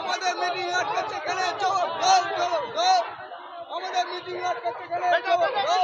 আমাদের মিটিং আটকাচ্ছে কেন চল চল চল চল আমাদের মিটিং আটকাচ্ছে কেন চল চল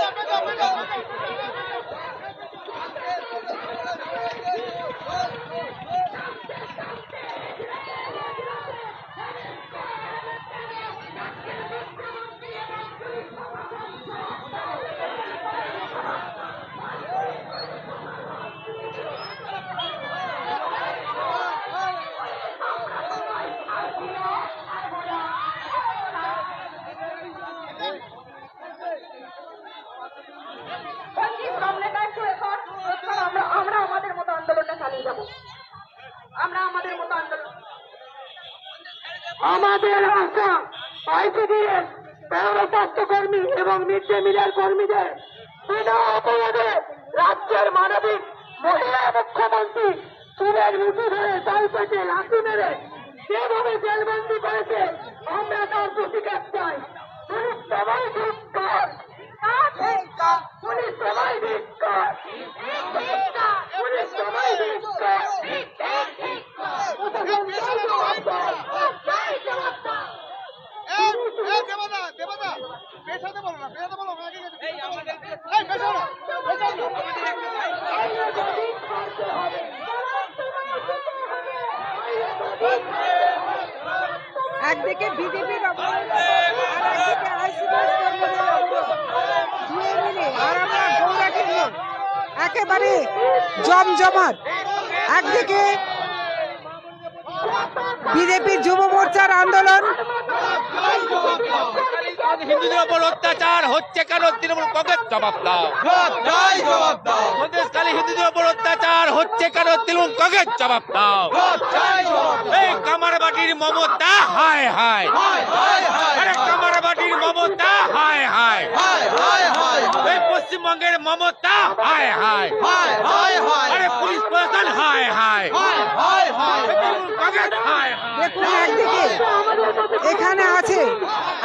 পঁচিশ সামনে একশো একর এছাড়া আমরা আমরা আমাদের মতো আন্দোলনটা চালিয়ে যাব আমরা আমাদের মতো আন্দোলন আমাদের আশা আইসিডিএস পৌর স্বাস্থ্যকর্মী এবং মিড ডে মিলের কর্মীদের বিনা অপরাধে রাজ্যের মানবিক, মহিলা মুখ্যমন্ত্রী চুলের মুঠি ধরে তাল পেটে লাঠি মেরে যেভাবে জেলবন্দি করেছে আমরা তার প্রতিকার চাই পুলিশ সবাই ধিক্কার। ধিক্কার। পুলিশ সবাই ধিক্কার। পুলিশ সবাই ধিক্কার। প্রশাসন চাই জবাব দাও। চাই জবাব দাও। দেবদা দেবদা পেশাতে বলো না পেশাতে বলো না এই আমাদের এই পেশা না পেশা না একদিকে বিজেপির অবরোধ আর একদিকে আইসিডিএস কর্মীদের অবরোধ দুয়ে মিলে আর আমরা গৌরাকে নিয়ে একেবারে জমজমাট একদিকে বিজেপির যুব মোর্চার আন্দোলন হিন্দুদের ওপর অত্যাচার হচ্ছে কেন? তৃণমূল কংগ্রেস জবাব দাও। সন্দেশকালী হিন্দুদের ওপর অত্যাচার হচ্ছে কেন? তৃণমূল কংগ্রেস জবাব দাও। এই কামারবাটির মমতা, হায় হায়। কামারবাটির মমতা, হায় হায়। হায় পশ্চিমবঙ্গের মমতা। হায় হায় হায় হায় হায়। আরে পুলিশ প্রশাসন হায় হায়। হায় হায় হায়। কংগ্রেস হায় হায়। একদিকে এখানে আছে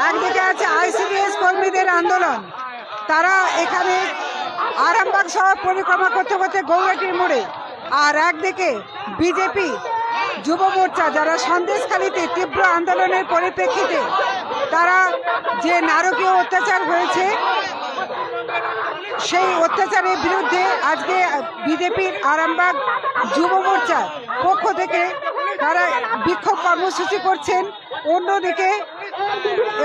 একদিকে আছে আইসিডিএস কর্মীদের আন্দোলন। তারা এখানে আরামবাগ শহর পরিক্রমা করতে করতে গৌরাটির মোড়ে। আর একদিকে বিজেপি যুব মোর্চা যারা সন্দেশখালীতে তীব্র আন্দোলনের পরিপ্রেক্ষিতে তারা যে নারকীয় অত্যাচার হয়েছে সেই অত্যাচারের বিরুদ্ধে আজকে বিজেপির আরামবাগ যুব মোর্চার পক্ষ থেকে তারা বিক্ষোভ কর্মসূচি করছেন। অন্যদিকে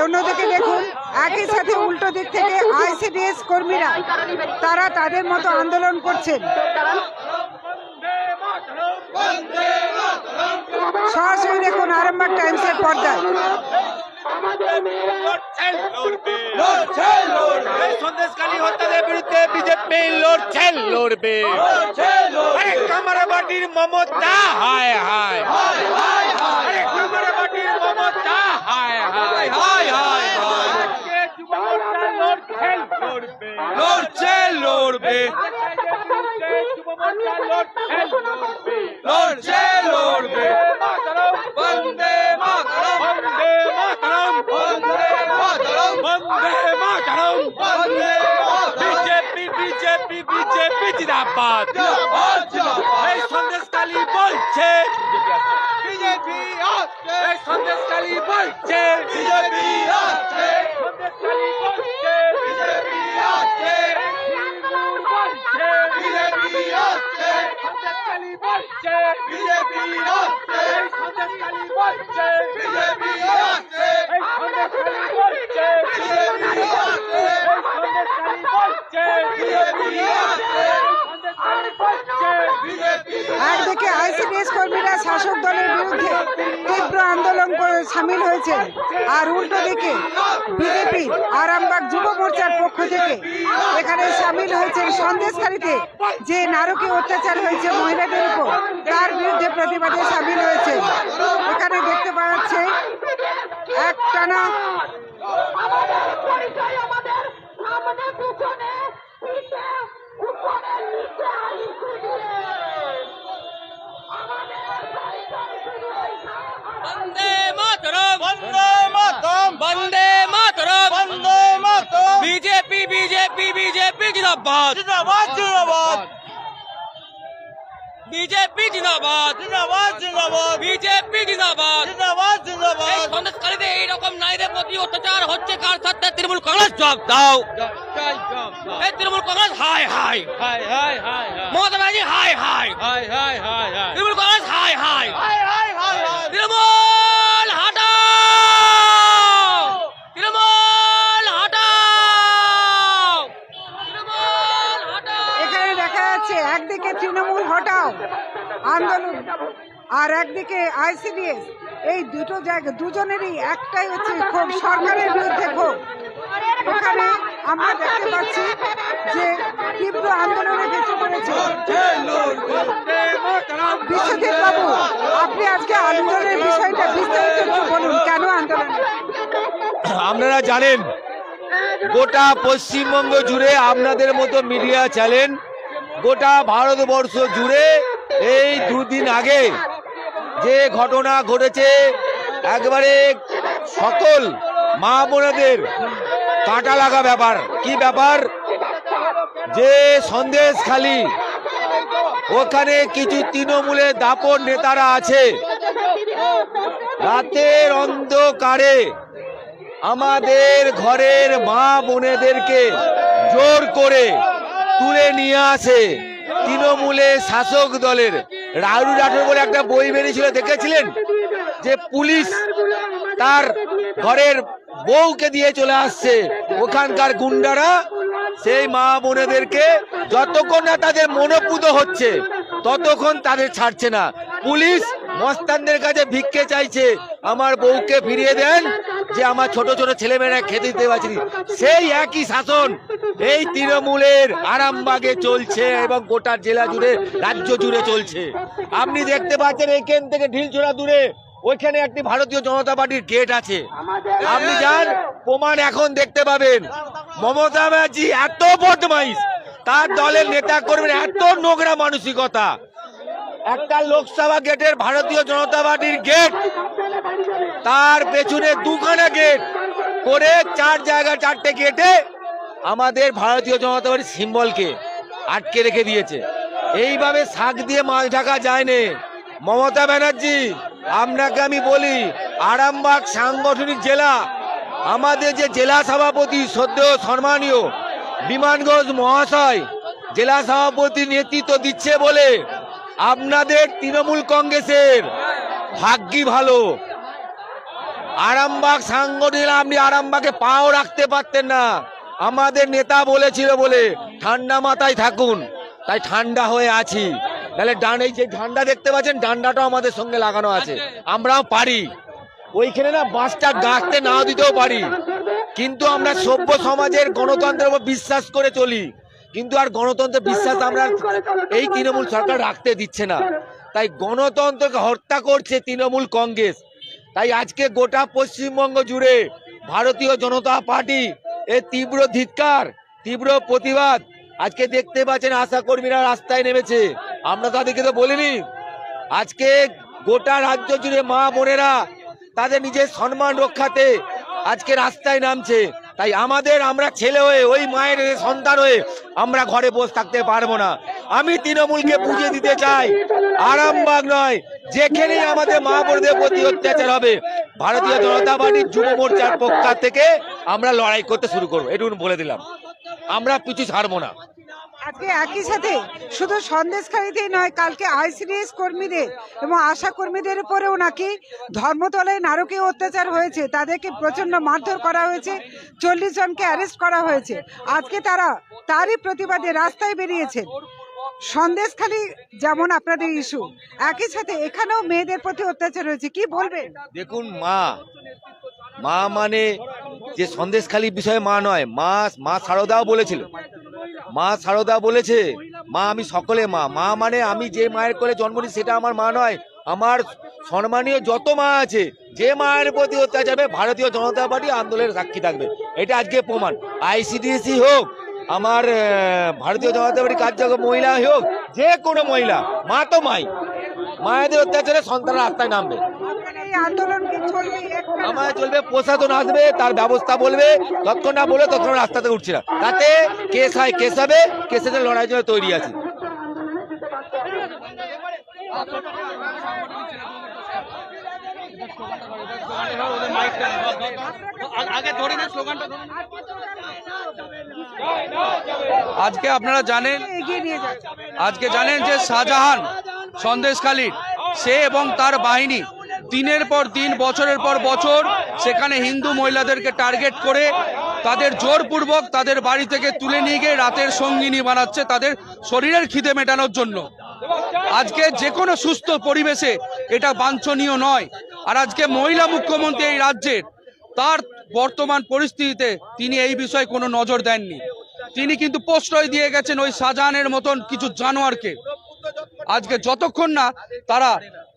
অন্যদিকে দেখুন, একই সাথে উল্টো দিক থেকে আইসিডিএস কর্মীরা, তারা তাদের মতো আন্দোলন করছেন। সরাসরি দেখুন আরামবাগ টাইমসের পর্দায়। লড়ছে লড়বে। লড়ছে লড়বে। সন্দেশকালী হত্যাদের বিরুদ্ধে বিজেপি লড়ছে লড়বে। লড়ছে লড়বে। আরে কামারবাটির মমতা হায় হায়। হায় হায় হায়। আরে কামারবাটির মমতা হায় হায়। হায় হায় লড়ছে লড়বে। লড়ছে লড়বে। লড়ছে লড়বে লড়ছে লড়বে Mataram Vande Mataram Vande Mataram Vande Mataram Vande Mataram Vande Mataram BJP BJP BJP জিন্দাবাদ জিন্দাবাদ জিন্দাবাদ এই সন্দেশকালী বলছে বিজেপি আসছে এই সন্দেশকালী বলছে বিজেপি আসছে সন্দেশকালী বলছে বিজেপি আসছে হিন্দুর বলছে বিজেপি আসছে সন্দেশকালী বলছে বিজেপি আসছে এই সন্দেশকালী বলছে বিজেপি আসছে এই সন্দেশকালী বলছে বিজেপি আসছে এই সন্দেশকালী বলছে বিজেপি আসছে সন্দেশকালী বলছে বিজেপি একদিকে আইসিডিএস কর্মীরা শাসক দলের বিরুদ্ধে তীব্র আন্দোলন করে হয়েছেন আর উল্টো দিকে বিজেপি আরামবাগ যুব মোর্চার পক্ষ থেকে এখানে সামিল হয়েছেন সন্দেশকারীতে যে নারকীয় অত্যাচার হয়েছে মহিলাদের উপর, তার বিরুদ্ধে প্রতিবাদে সামিল হয়েছে এখানে দেখতে পাওয়া যাচ্ছে এক Vande Mataram. Vande Mataram. Vande Mataram. BJP BJP BJP জিন্দাবাদ। জিন্দাবাদ জিন্দাবাদ। বিজেপি জিন্দাবাদ। জিন্দাবাদ জিন্দাবাদ। বিজেপি জিন্দাবাদ। জিন্দাবাদ জিন্দাবাদ। এই সন্দেশকারীদের এইরকম নারীদের প্রতি অত্যাচার হচ্ছে কার সাথে? তৃণমূল কংগ্রেস জব দাও। এই তৃণমূল কংগ্রেস হাই হাই। হাই হাই হাই মমতা হাই হাই। হাই হাই হাই হাই। তৃণমূল কংগ্রেস হাই। হাই হাই হাই হাই। তৃণমূল আন্দোলন। আর একদিকে আইসিডিএস এই দুটো জায়গা দুজনেরই একটাই হচ্ছে ক্ষোভ সরকারের বিরুদ্ধে ক্ষোভ। এখানে আমরা দেখতে পাচ্ছি যে তীব্র আন্দোলনে ভেসে পড়েছে। বিশ্বজিৎ বাবু আপনি আজকে আন্দোলনের বিষয়টা বিস্তারিত একটু বলুন কেন আন্দোলন? আপনারা জানেন গোটা পশ্চিমবঙ্গ জুড়ে আপনাদের মতো মিডিয়া চ্যানেল গোটা ভারতবর্ষ জুড়ে এই দুদিন আগে যে ঘটনা ঘটেছে, একবারে সকল মা বোনেদের কাটা লাগা ব্যাপার। কি ব্যাপার? যে সন্দেশ খালি। ওখানে কিছু তৃণমূলের দাপট নেতারা আছে। রাতের অন্ধকারে আমাদের ঘরের মা বোনেদেরকে জোর করে তুলে নিয়ে আসে। তৃণমূলের শাসক দলের রাহুল রাঠোর বলে একটা বই বেরিয়েছিল, দেখেছিলেন? যে পুলিশ তার ঘরের বউকে দিয়ে চলে আসছে। ওখানকার গুন্ডারা সেই মা বোনেদেরকে যতক্ষণ না তাদের মনোপুত হচ্ছে, ততক্ষণ তাদের ছাড়ছে না। পুলিশ মস্তানদের কাছে ভিক্ষে চাইছে। আমার বউকে ফিরিয়ে দেন, যে আমার ছোট ছোট ছেলেমেয়েরা খেতে দিতে পারছি সেই একই শাসন এই তৃণমূলের আরামবাগে চলছে এবং গোটা জেলা জুড়ে, রাজ্য জুড়ে চলছে। আপনি দেখতে পাচ্ছেন এখান থেকে ঢিলছোড়া দূরে, ওইখানে একটি ভারতীয় জনতা পার্টির গেট আছে। আপনি যান, প্রমাণ এখন দেখতে পাবেন। মমতা ব্যানার্জি এত বদমাইশ, তার দলের নেতা কর্মীর এত নোংরা মানসিকতা। একটা লোকসভা গেটের ভারতীয় জনতা পার্টির গেট, তার পেছনে দুখানা গেট করে চার জায়গা, চারটে গেটে আমাদের ভারতীয় জনতা পার্টির সিম্বলকে আটকে রেখে দিয়েছে। এইভাবে শাক দিয়ে মাছ ঢাকা যায়নি। মমতা ব্যানার্জি, আপনাকে আমি বলি, আরামবাগ সাংগঠনিক জেলা, আমাদের যে জেলা সভাপতি সদ্য সম্মানীয় বিমানগঞ্জ মহাশয়, জেলা সভাপতি নেতৃত্ব দিচ্ছে বলে আপনাদের তৃণমূল কংগ্রেসের ভাগ্যি ভালো। আরামবাগ সাংগঠনিক আপনি আরামবাগে পাও রাখতে পারতেন না। আমাদের নেতা বলেছিল বলে, ঠান্ডা মাথায় থাকুন, তাই ঠান্ডা হয়ে আছি। তাহলে ডান, এই যে ঝান্ডা দেখতে পাচ্ছেন ডান্ডাটাও আমাদের সঙ্গে লাগানো আছে। আমরাও পারি। ওইখানে না বাঁশটা গাছতে নাও দিতেও পারি। কিন্তু আমরা সভ্য সমাজের গণতন্ত্রের উপর বিশ্বাস করে চলি। কিন্তু আর গণতন্ত্রের বিশ্বাস আমরা এই তৃণমূল সরকার রাখতে দিচ্ছে না। তাই গণতন্ত্রকে হত্যা করছে তৃণমূল কংগ্রেস। তাই আজকে গোটা পশ্চিমবঙ্গ জুড়ে ভারতীয় জনতা পার্টি এর তীব্র ধিৎকার তীব্র প্রতিবাদ আজকে দেখতে পাচ্ছেন আশা কর্মীরা রাস্তায় নেমেছে। আমরা তাদেরকে তো বলিনি। আজকে গোটা রাজ্য জুড়ে মা বোনেরা তাদের নিজের সম্মান রক্ষাতে আজকে রাস্তায় নামছে। তাই আমাদের, আমরা ছেলে হয়ে, ওই মায়ের সন্তান হয়ে আমরা ঘরে বসে থাকতে পারব না। আমি তৃণমূলকে বুঝিয়ে দিতে চাই, আরামবাগ নয়, যেখানেই আমাদের মা বোনদের প্রতি অত্যাচার হবে, ভারতীয় জনতা পার্টির যুব মোর্চার পক্ষ থেকে আমরা লড়াই করতে শুরু করব। এটুকু বলে দিলাম। আমরা পিছু ছাড়বো না। আজকে একই সাথে শুধু সন্দেশখালীতেই নয়, কালকে আইসিডিএস কর্মীদের এবং আশা কর্মীদের উপরেও নাকি ধর্মতলায় নারকীয় অত্যাচার হয়েছে। তাদেরকে প্রচণ্ড মারধর করা হয়েছে, চল্লিশ জনকে অ্যারেস্ট করা হয়েছে। আজকে তারা তারই প্রতিবাদে রাস্তায় বেরিয়েছেন। সন্দেশখালী যেমন আপনাদের ইস্যু, একই সাথে এখানেও মেয়েদের প্রতি অত্যাচার হয়েছে। কি বলবেন? দেখুন, মা। মা মানে যে সন্দেশখালী বিষয়ে মা নয়, মা মা সারদাও বলেছিল। মা সারদা বলেছে মা আমি সকলে মা। মা মানে আমি যে মায়ের কোলে জন্ম নিই সেটা আমার মা নয়। আমার সম্মানীয় যত মা আছে যে মায়ের প্রতি হবে, ভারতীয় জনতা পার্টি আন্দোলনের সাক্ষী থাকবে। এটা আজকে প্রমাণ। আইসিডিএসি হোক আমার ভারতীয় জনতা পার্টি কার্যকর মহিলা হোক যে কোনো মহিলা মা তো মাই। মায়েদের অত্যাচারে সন্তানরা রাস্তায় নামবে। কি চলবে প্রশাসন আসবে তার ব্যবস্থা বলবে তৎক্ষণ না বলে তৎক্ষণ রাস্তাতে উঠছি না। তাতে কেস হয় কেস হবে কেসের লড়াই জন্য তৈরি আছি। আজকে আপনারা জানেন আজকে জানেন যে শাহজাহান সন্দেশখালীর। সে এবং তার বাহিনী দিনের পর দিন, বছরের পর বছর সেখানে হিন্দু মহিলাদেরকে টার্গেট করে তাদের জোরপূর্বক তাদের বাড়ি থেকে তুলে নিয়ে গিয়ে রাতের সঙ্গিনী বানাচ্ছে তাদের শরীরের খিদে মেটানোর জন্য। আজকে যে কোনো সুস্থ পরিবেশে এটা বাঞ্ছনীয় নয়। আর আজকে মহিলা মুখ্যমন্ত্রী এই রাজ্যের, তার বর্তমান পরিস্থিতিতে তিনি এই বিষয়ে কোনো নজর দেননি। তিনি কিন্তু প্রশ্রয় দিয়ে গেছেন ওই শাহজাহানের মতন কিছু জানোয়ারকে। আজকে যতক্ষণ না তারা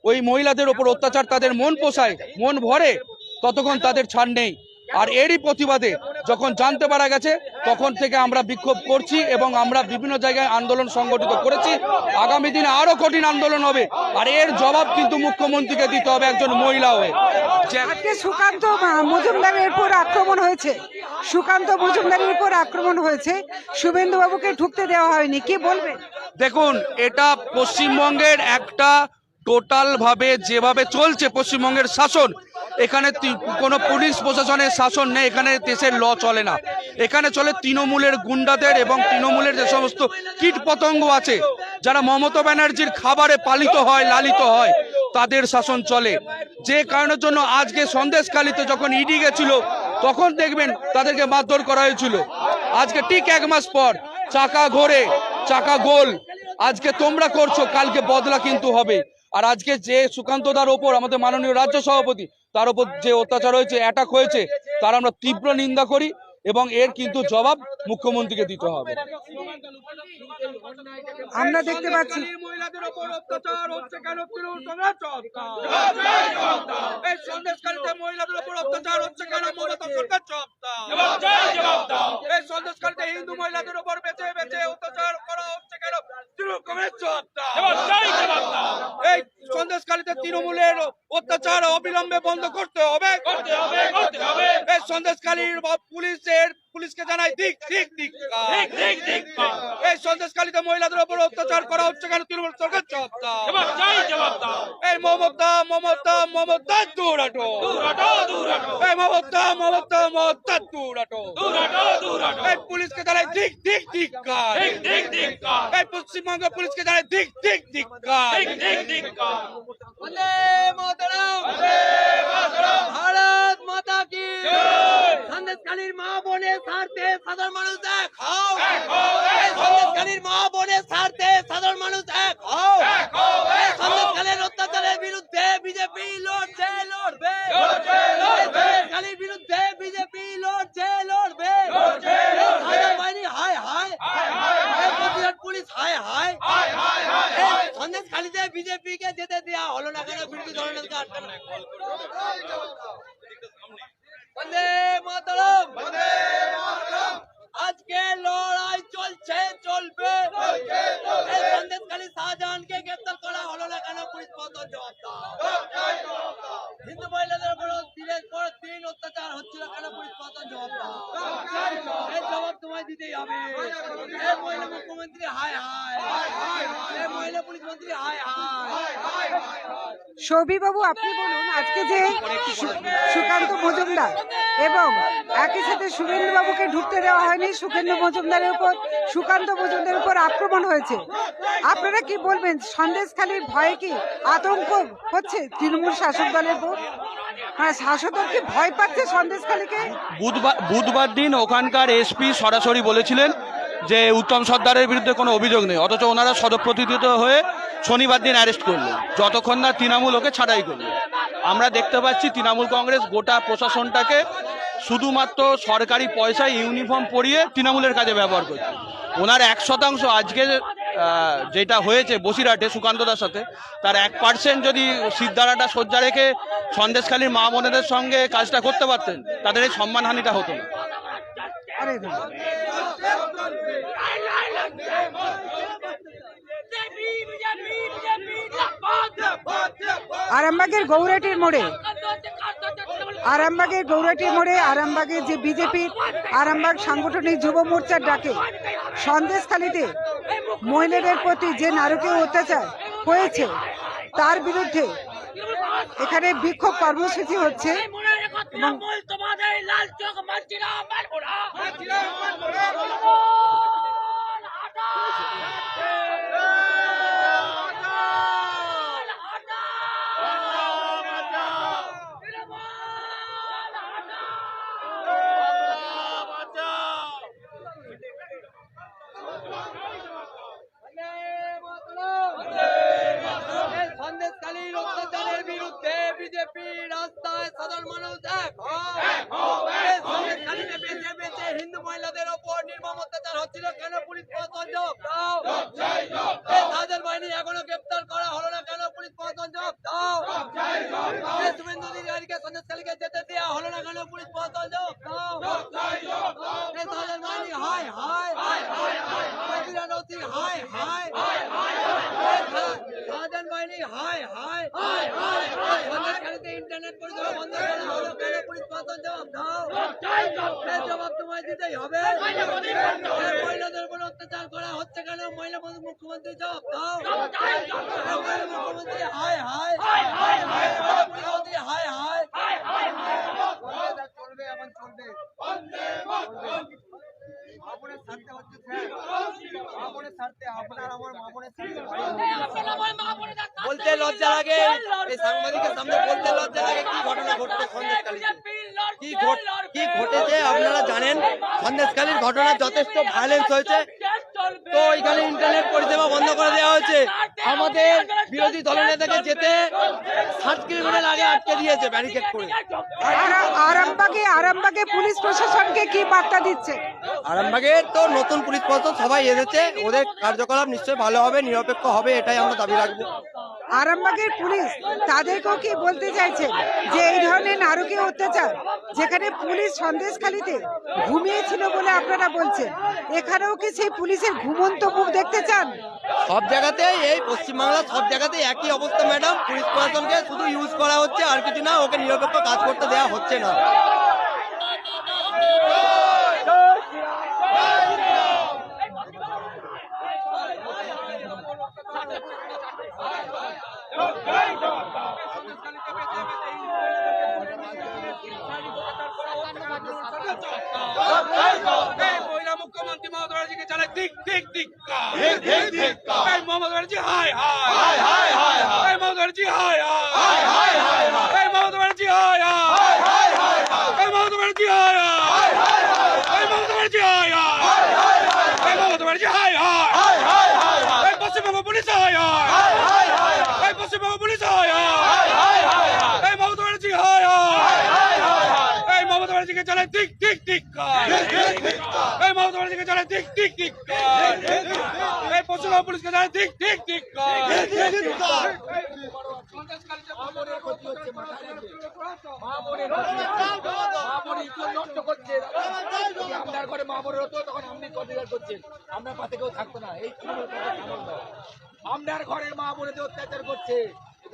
ওই মহিলাদের ওপর অত্যাচার, তাদের মন পোষায়, মন ভরে, ততক্ষণ তাদের ছাড় নেই। আর এরই প্রতিবাদে যখন জানতে পারা গেছে তখন থেকে আমরা বিক্ষোভ করছি এবং আমরা বিভিন্ন জায়গায় আন্দোলন সংগঠিত করেছি। আগামী দিনে আরও কঠিন আন্দোলন হবে। আর এর জবাব কিন্তু মুখ্যমন্ত্রীকে দিতে হবে একজন মহিলা হয়ে। আজকে সুকান্ত মজুমদারের উপর আক্রমণ হয়েছে। সুকান্ত মজুমদারের উপর আক্রমণ হয়েছে। শুভেন্দু বাবুকে ঢুকতে দেওয়া হয়নি। কি বলবেন? দেখুন এটা পশ্চিমবঙ্গের একটা টোটাল ভাবে যেভাবে চলছে পশ্চিমবঙ্গের শাসন এখানে কোনো পুলিশ প্রশাসনের শাসন নেই, এখানে দেশের ল চলে না। এখানে চলে তৃণমূলের গুন্ডাদের এবং তৃণমূলের যে সমস্ত কীট পতঙ্গ আছে, যারা মমতা ব্যানার্জির খাবারে পালিত হয়, লালিত হয়, তাদের শাসন চলে। যে কারণের জন্য আজকে সন্দেশকালীতে যখন ইডি গেছিল, তখন দেখবেন তাদেরকে মারধর করা হয়েছিল। আজকে ঠিক এক মাস পর, চাকা ঘোরে, চাকা গোল। আজকে তোমরা করছ, কালকে বদলা কিন্তু হবে। আর আজকে যে সুকান্তদার ওপর আমাদের মাননীয় রাজ্য সভাপতি তার উপর যে অত্যাচার হয়েছে অ্যাটাক হয়েছে তার আমরা তীব্র নিন্দা করি এবং এর কিন্তু জবাব মুখ্যমন্ত্রীকে দিতে হবে। আমরা দেখতে পাচ্ছি মহিলাদের উপর অত্যাচার হচ্ছে কেন তৃণমূল কংগ্রেস? চমকাও। এই সন্দেশকারীতে মহিলাদের উপর অত্যাচার হচ্ছে কেন মমতা সরকার? চমকাও। এই সন্দেশকারীতে হিন্দু মহিলাদের উপর বেঁচে বেঁচে অত্যাচার করা হচ্ছে কেন? এই তৃণমূলের অত্যাচার অবিলম্বে বন্ধ করতে হবে। এই বা- পুলিশের পুলিশকে জানাই দিক ঠিক দিক এই সন্দেশকারীতে মহিলাদের উপর অত্যাচার করা হচ্ছে কেন তৃণমূল সরকার জবাব দাও এই মমতা মমতা মমতা দূরাটো এই মমতা মমতা মমতা দূরাটো এই পুলিশকে জানাই দিক দিক দিক এই পশ্চিমবঙ্গ পুলিশকে জানাই দিক দিক দিক ভারত মাতা কি সন্দেশকালীর মা বোনের স্বার্থে সাধারণ মানুষ এক। হও সন্দেশকালীর মা বোনের স্বার্থে সাধারণ মানুষ এক হও। সন্দেশকালীর অত্যাচারের বিরুদ্ধে বিজেপি লড়ছে লড়বে। সন্দেশকালীর বিরুদ্ধে বিজেপি লড়ছে লড়বে। বাহিনী হায় হায়। পুলিশ হায় হায়। সন্দেশখালীতে বিজেপি কে যেতে দেয়া হলো না কেন? বিরোধী দলনেতাকে আটকানো। বন্দে মাতরম আজকে লড়াই চলছে চলবে এই সন্দেশখালী শাহজাহানকে গ্রেপ্তার করা হলো না কেন পুলিশ পতন জবাব দাও হিন্দু মহিলাদের উপর দিনের পর দিন অত্যাচার হচ্ছিল কেন পুলিশ পতন জবাব দাও এই জবাব তোমায় দিতেই হবে এই মহিলা মুখ্যমন্ত্রী হায় হায় এই মহিলা পুলিশ মন্ত্রী হায় হায় সৌবি বাবু আপনি বলুন, আজকে যে সুকান্ত মজুমদার এবং একই সাথে শুভেন্দু বাবুকে ঢুকতে দেওয়া হয়নি, সুখেন্দু মজুমদারের উপর, সুকান্ত মজুমদারের উপর আক্রমণ হয়েছে। আপনারা কি বলবেন, সন্দেশখালীর ভয়ে কি আতঙ্ক হচ্ছে তৃণমূল শাসক দলের উপর? হ্যাঁ শাসক কি ভয় পাচ্ছে সন্দেশখালীকে? বুধবার বুধবার দিন ওখানকার এসপি সরাসরি বলেছিলেন যে উত্তম সর্দারের বিরুদ্ধে কোনো অভিযোগ নেই, অথচ ওনারা সদপ্রতিনিধিত হয়ে শনিবার দিন অ্যারেস্ট করল। যতক্ষণ না তৃণমূল ওকে ছাড়াই করল। আমরা দেখতে পাচ্ছি তৃণমূল কংগ্রেস গোটা প্রশাসনটাকে শুধুমাত্র সরকারি পয়সায় ইউনিফর্ম পরিয়ে তৃণমূলের কাজে ব্যবহার করছে। ওনার এক শতাংশ আজকে যেটা হয়েছে বসিরহাটে সুকান্তদার সাথে, তার এক পার্সেন্ট যদি সিদ্ধারাটা শয্যা রেখে সন্দেশখালীর মা বোনেদের সঙ্গে কাজটা করতে পারতেন, তাদের এই সম্মানহানিটা হতো না আরে না। আরামবাগের গৌরাটির মোড়ে। আরামবাগের গৌরাটি মোড়ে আরামবাগের যে বিজেপির আরামবাগ সাংগঠনিক যুব মোর্চার ডাকে, সন্দেশখালীতে মহিলাদের প্রতি যে নারকীয় অত্যাচার হয়েছে, তার বিরুদ্ধে এখানে বিক্ষোভ কর্মসূচি হচ্ছে। মনে রেখো তৃণমূল তোমাদের লাল চোখ মানছিরা মানবো না এই সন্দেশখালীর অত্যাচারের বিরুদ্ধে বিজেপি রাস্তায় সাধারণ মানুষ এক হও। এই সন্দেশখালীতে বেঁচে বেঁচে হিন্দু মহিলাদের ওপর নির্মম অত্যাচার হচ্ছিল কেন পুলিশ প্রশাসন জবাব দাও এই সাহায্য বাহিনী এখনও গ্রেপ্তার করা হলো না কেন পুলিশ প্রশাসন জবাব দাও এই শুভেন্দু অধিকারীকে সন্দেশখালীকে যেতে দেওয়া হলো না কেন পুলিশ প্রশাসন জবাব দাও এই সাহায্য বাহিনী হায় হায় হায় নথি হায় হায় শাহজাহান বাহিনী হায় হায় সন্দেশখালীতে ইন্টারনেট পরিষেবা বন্ধ করা হলো কেন পুলিশ জবাব দাও। এর জবাব তোমায় দিতেই হবে। মহিলাদের উপর অত্যাচার করা হচ্ছে কেন? মহিলা মুখ্যমন্ত্রী জবাব দাও। এই মহিলা মুখ্যমন্ত্রী হায় হায়। মুখ্যমন্ত্রী হায় হায়। চলবে এখন চলবে মামনের স্বার্থে হচ্ছে মামনের স্বার্থে আপনার আমার মামনের স্বার্থে বলতে লজ্জা লাগে। এই সাংবাদিকের সামনে বলতে লজ্জা লাগে কি ঘটনা ঘটছে সন্দেশখালীতে। কি ঘট কি ঘটেছে আপনারা জানেন? সন্দেশখালীর ঘটনা যথেষ্ট ভায়োলেন্স হয়েছে। তো এখানে ইন্টারনেট পরিষেবা বন্ধ করে দেওয়া হয়েছে। আমাদের বিরোধী দলনেতাকে যেতে সাত কিলোমিটার আগে আটকে দিয়েছে ব্যারিকেড করে। আরা- আরামবাগে আরামবাগে পুলিশ প্রশাসনকে কি বার্তা দিচ্ছে? আরামবাগের তো নতুন পুলিশ প্রশাসন সবাই এসেছে ওদের কার্যকলাপ নিশ্চয়ই ভালো হবে নিরপেক্ষ হবে এটাই আমরা দাবি রাখব। আরামবাগের পুলিশ তাদেরকেও কি বলতে চাইছে যে এই ধরনের নারকীয় অত্যাচার যেখানে পুলিশ সন্দেশখালিতে ঘুমিয়েছিল বলে আপনারা বলছেন এখানেও কি সেই পুলিশের ঘুমন্ত মুখ দেখতে চান? সব জায়গাতে এই পশ্চিমবাংলার সব জায়গাতে একই অবস্থা ম্যাডাম। পুলিশ প্রশাসনকে শুধু ইউজ করা হচ্ছে আর কিছু না ওকে নিরপেক্ষ কাজ করতে দেওয়া হচ্ছে না এই মহিলা মুখ্যমন্ত্রী মমতা ব্যানার্জিকে জানাই দিক দিক মমতা ব্যানার্জি হাই হাই এই মমতা ব্যানার্জি হাই হাই এই মমতা ব্যানার্জি হাই হাই এই মমতা ব্যানার্জি হাই হাই এই মমতা ব্যানার্জি হাই হাই এই মমতা ব্যানার্জি হাই হাই এই পশ্চিমবঙ্গ পুলিশ হাই হাই এই পশ্চিমবঙ্গ পুলিশ হাই হাই এই মমতা ব্যানার্জি হাই হাই এই মমতা ব্যানার্জিকে জানাই দিক দিক দিক এই মমতা ব্যানার্জিকে জানাই দিক দিক দিক আপনার ঘরে মা বোনের হতো তখন আপনি অধিকার করছেন আপনার পাশে কেউ থাকতো না এই। আপনার ঘরের মা বোনেদের অত্যাচার করছে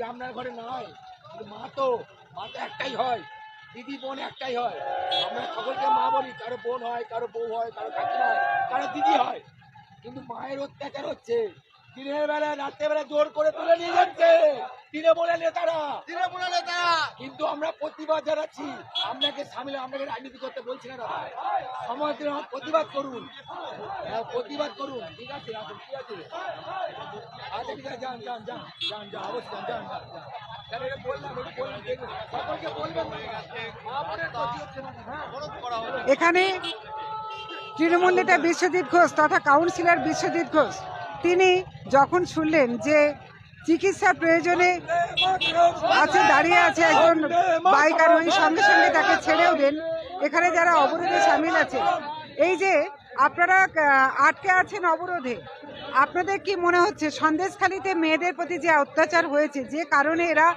আপনার ঘরে নয় মা তো মা তো একটাই হয় দিদি বোন একটাই হয়। আমরা সকলকে মা বলি কারও বোন হয় কারও বউ হয় কারও কাকিমা হয় কারও দিদি হয়। কিন্তু মায়ের অত্যাচার হচ্ছে। দিনের বেলা রাত্রে বেলা জোর করে তুলে নিয়ে যাচ্ছে। তৃণমূলের নেতারা। তৃণমূলের নেতারা। কিন্তু আমরা প্রতিবাদ জানাচ্ছি। আপনাকে সামিল আপনাকে রাজনীতি করতে বলছি না দাদা। সময় দিন প্রতিবাদ করুন। হ্যাঁ, প্রতিবাদ করুন। ঠিক আছে আসুন ঠিক আছে। আচ্ছা ঠিক আছে যান যান যান যান যান অবশ্যই যান যান হ্যাঁ। এখানে তৃণমূল নেতা বিশ্বজিৎ ঘোষ তথা কাউন্সিলর বিশ্বজিৎ ঘোষ, তিনি যখন শুনলেন যে চিকিৎসা প্রয়োজনে আছে, দাঁড়িয়ে আছে একজন বাইক আরোহী সঙ্গে সঙ্গে তাকে ছেড়েও দেন, এখানে যারা অবরোধে সামিল আছে, এই যে আপনারা আটকে আছেন অবরোধে, আপনাদের কি মনে হচ্ছে সন্দেশখালিতে মেয়েদের প্রতি যে অত্যাচার হয়েছে, যে কারণে এরা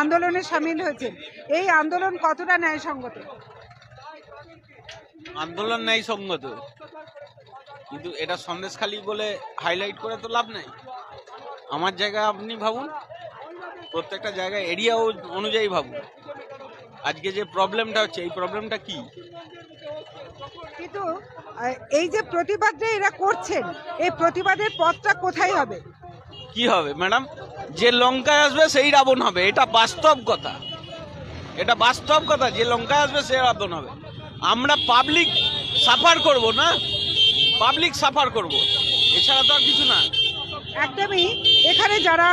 আন্দোলনে সামিল হয়েছে, এই আন্দোলন কতটা ন্যায়সঙ্গত? আন্দোলন নাই সঙ্গত। কিন্তু এটা সন্দেশখালি বলে হাইলাইট করে তো লাভ নাই। আমার জায়গায় আপনি ভাবুন প্রত্যেকটা জায়গায় এরিয়া অনুযায়ী ভাবুন। আজকে যে প্রবলেমটা হচ্ছে এই প্রবলেমটা কি? কিন্তু এই যে প্রতিবাদটা এরা করছেন এই প্রতিবাদের পথটা কোথায় হবে? কি হবে ম্যাডাম যে লঙ্কায় আসবে সেই রাবণ হবে। এটা বাস্তব কথা। এটা বাস্তব কথা যে লঙ্কায় আসবে সে রাবণ হবে। আমরা পাবলিক সাফার করব না? পাবলিক সাফার করব। এছাড়া তো আর কিছু না। একদমই। এখানে যারা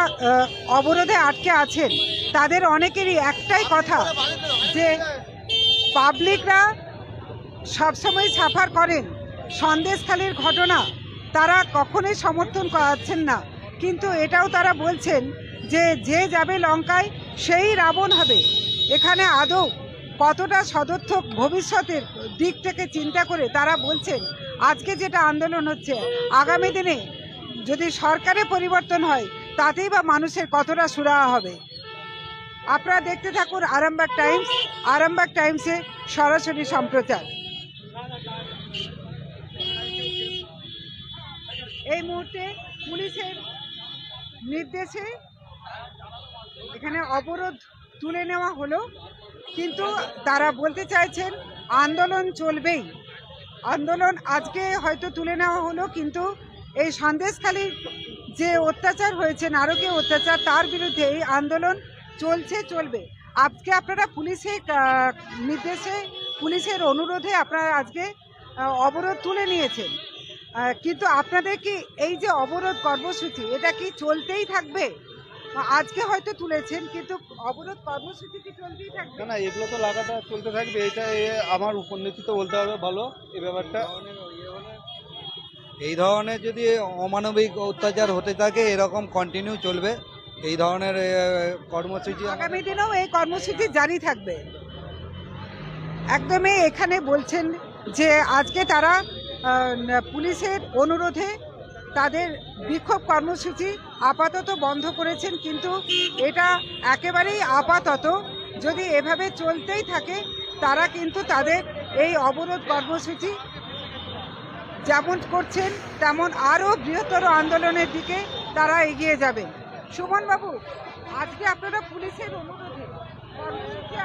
অবরোধে আটকে আছেন, তাদের অনেকেরই একটাই কথা যে পাবলিকরা সবসময় সাফার করেন। সন্দেশখালীর ঘটনা তারা কখনোই সমর্থন করাচ্ছেন না। কিন্তু এটাও তারা বলছেন যে যে যাবে লঙ্কায়, সেই রাবণ হবে। এখানে আদৌ কতটা সদর্থক ভবিষ্যতের দিক থেকে চিন্তা করে তারা বলছেন, আজকে যেটা আন্দোলন হচ্ছে, আগামী দিনে যদি সরকারে পরিবর্তন হয়, তাতেই বা মানুষের কতটা সুরাহা হবে। আপনারা দেখতে থাকুন আরামবাগ টাইমস, আরামবাগ টাইমসে সরাসরি সম্প্রচার। এই মুহূর্তে পুলিশের নির্দেশে এখানে অবরোধ তুলে নেওয়া হলো। কিন্তু তারা বলতে চাইছেন, আন্দোলন চলবেই। আন্দোলন আজকে হয়তো তুলে নেওয়া হলো, কিন্তু এই সন্দেশখালীর যে অত্যাচার হয়েছে, নারকীয় অত্যাচার, তার বিরুদ্ধে এই আন্দোলন চলছে, চলবে। আজকে আপনারা পুলিশের নির্দেশে, পুলিশের অনুরোধে আপনারা আজকে অবরোধ তুলে নিয়েছেন। কিন্তু আপনাদের কি এই যে অবরোধ কর্মসূচি, এটা কি চলতেই থাকবে? আজকে হয়তো তুলেছেন কিন্তু অবরোধ কর্মসূচি কি চলতেই থাকবে? না এগুলো তো লাগাতার চলতে থাকবে এটা এ আমার উপনেত্রী তো বলতে হবে ভালো এই ব্যাপারটা। এই ধরনের যদি অমানবিক অত্যাচার হতে থাকে এরকম কন্টিনিউ চলবে এই ধরনের কর্মসূচি আগামী দিনেও এই কর্মসূচি জারি থাকবে। একদমই এখানে বলছেন যে আজকে তারা পুলিশের অনুরোধে তাদের বিক্ষোভ কর্মসূচি আপাতত বন্ধ করেছেন, কিন্তু এটা একেবারেই আপাতত। যদি এভাবে চলতেই থাকে, তারা কিন্তু তাদের এই অবরোধ কর্মসূচি যেমন করছেন, তেমন আরও বৃহত্তর আন্দোলনের দিকে তারা এগিয়ে যাবে। সুমন বাবু আজকে আপনারা পুলিশের অনুরোধে কর্মসূচি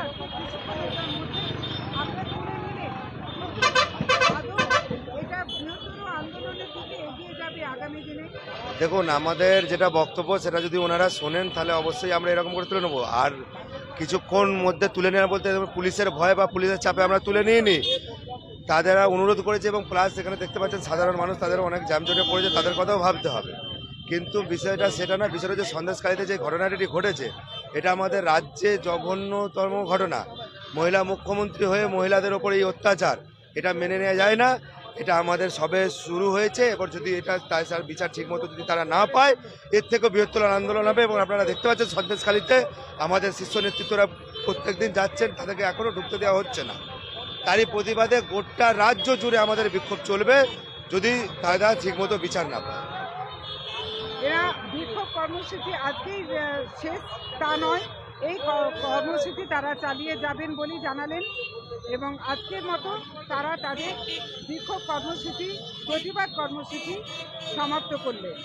আন্দোলনের দিকে এগিয়ে যাবে আগামী দিনে দেখুন, আমাদের যেটা বক্তব্য, সেটা যদি ওনারা শোনেন, তাহলে অবশ্যই আমরা এরকম করে তুলে নেব। আর কিছুক্ষণ মধ্যে তুলে নেওয়া বলতে পুলিশের ভয় বা পুলিশের চাপে আমরা তুলে নিয়ে নিই তাদের অনুরোধ করেছে এবং প্লাস এখানে দেখতে পাচ্ছেন, সাধারণ মানুষ তাদের অনেক জ্যামজটে পড়েছে, তাদের কথাও ভাবতে হবে। কিন্তু বিষয়টা সেটা না, বিষয়টা যে সন্দেশকারীতে যে ঘটনাটি ঘটেছে, এটা আমাদের রাজ্যে জঘন্যতম ঘটনা। মহিলা মুখ্যমন্ত্রী হয়ে মহিলাদের ওপর এই অত্যাচার, এটা মেনে নেওয়া যায় না। এটা আমাদের সবে শুরু হয়েছে। এবার যদি এটা তার তার বিচার ঠিকমতো যদি তারা না পায়, এর থেকেও বৃহত্তর আন্দোলন হবে এবং আপনারা দেখতে পাচ্ছেন সন্দেশখালিতে আমাদের শীর্ষ নেতৃত্বরা প্রত্যেকদিন যাচ্ছেন, তাদেরকে এখনও ঢুকতে দেওয়া হচ্ছে না। তারই প্রতিবাদে গোটা রাজ্য জুড়ে আমাদের বিক্ষোভ চলবে যদি তারা ঠিকমতো বিচার না পায়। এরা বিক্ষোভ কর্মসূচি আজকেই শেষ, তা নয়। এই কর্মসূচি তারা চালিয়ে যাবেন বলেই জানালেন এবং আজকের মতো তারা তাদের বিক্ষোভ কর্মসূচি, প্রতিবাদ কর্মসূচি সমাপ্ত করলেন।